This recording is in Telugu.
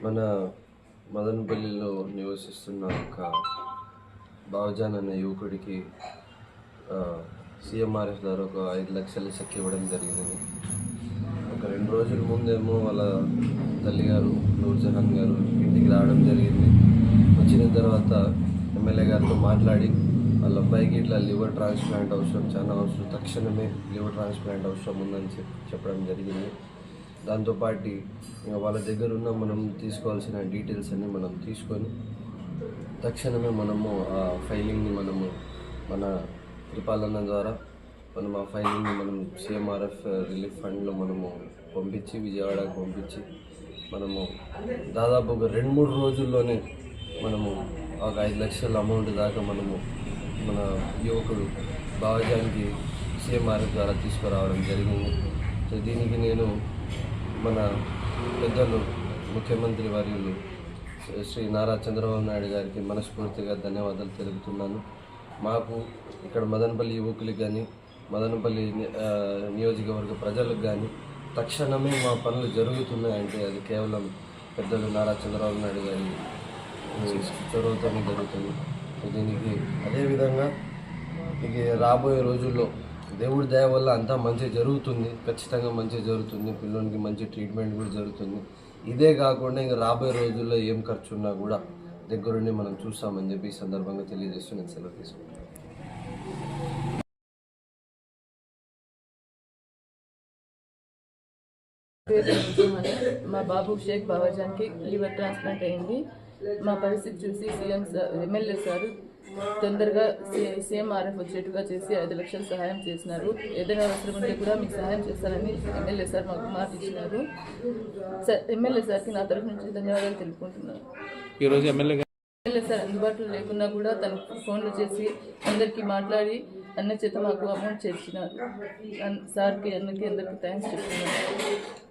మన మదనపల్లిలో నివసిస్తున్న ఒక బావజాన్ అనే యువకుడికి ఆ, సీఎంఆర్ఎఫ్ ద్వారా ఒక ఐదు లక్షలు చెక్ ఇవ్వడం జరిగింది. ఒక రెండు రోజుల ముందేమో వాళ్ళ తల్లిగారు నూర్జహాన్ గారు ఇంటికి రావడం జరిగింది. వచ్చిన తర్వాత ఎమ్మెల్యే గారితో మాట్లాడి వాళ్ళ అబ్బాయికి ఇట్లా లివర్ ట్రాన్స్ప్లాంట్ అవసరం చాలా అవసరం తక్షణమే లివర్ ట్రాన్స్ప్లాంట్ అవసరం ఉందని చెప్పి చెప్పడం జరిగింది. దాంతోపాటు ఇంకా వాళ్ళ దగ్గర ఉన్న మనం తీసుకోవాల్సిన డీటెయిల్స్ అన్ని మనం తీసుకొని తక్షణమే మనము ఆ ఫైలింగ్ని మనము మన త్రిపాలన్న ద్వారా మనం ఆ ఫైలింగ్ని మనం సిఎంఆర్ఎఫ్ రిలీఫ్ ఫండ్లో మనము పంపించి విజయవాడకు పంపించి మనము దాదాపు ఒక రెండు మూడు రోజుల్లోనే మనము ఒక ఐదు లక్షల అమౌంట్ దాకా మనము మన యువకుడు బావజానికి సీఎంఆర్ఎఫ్ ద్వారా తీసుకురావడం జరిగింది. సో దీనికి నేను మన పెద్దలు ముఖ్యమంత్రి వర్యులు శ్రీ నారా చంద్రబాబు నాయుడు గారికి మనస్ఫూర్తిగా ధన్యవాదాలు తెలుపుతున్నాను. మాకు ఇక్కడ మదనపల్లి యువకులకు కానీ మదనపల్లి నియోజకవర్గ ప్రజలకు కానీ తక్షణమే మా పనులు జరుగుతున్నాయంటే అది కేవలం పెద్దలు నారా చంద్రబాబు నాయుడు గారి చొరవతోనే జరుగుతుంది. దీనికి అదేవిధంగా ఇక రాబోయే రోజుల్లో దేవుడి దయ వల్ల అంతా మంచి జరుగుతుంది. ఖచ్చితంగా మంచి జరుగుతుంది. పిల్లోనికి మంచి ట్రీట్మెంట్ కూడా జరుగుతుంది. ఇదే కాకుండా ఇంకా రాబోయే రోజుల్లో ఏం ఖర్చు ఉన్నా కూడా దగ్గరుండి మనం చూస్తామని చెప్పి ఈ సందర్భంగా తెలియజేస్తూ నేను సెలవు తీసుకుంటాను మా బాబు షేక్ బాబాజాన్కి లివర్ ట్రాన్స్ప్లాంట్ అయింది. మా పరిస్థితి చూసి సీఎం ఎమ్మెల్యే సార్ తొందరగా సీఎంఆర్ఎఫ్ వచ్చేట్టుగా చేసి ఐదు లక్షలు సహాయం చేసినారు. ఏదైనా అవసరం ఉంటే కూడా మీకు సహాయం చేస్తారని ఎమ్మెల్యే సార్ మాకు మాట ఇచ్చినారు. ఎమ్మెల్యే సార్కి నా తరఫు నుంచి ధన్యవాదాలు తెలుపుకుంటున్నాను. ఈరోజు ఎమ్మెల్యే ఎమ్మెల్యే సార్ అందుబాటులో లేకున్నా కూడా తను ఫోన్లు చేసి అందరికీ మాట్లాడి అన్న చేత మాకు అమౌంట్ చేర్చినారు. అన్- సార్కి అందరికీ అందరికీ థ్యాంక్స్ చెప్తున్నాను.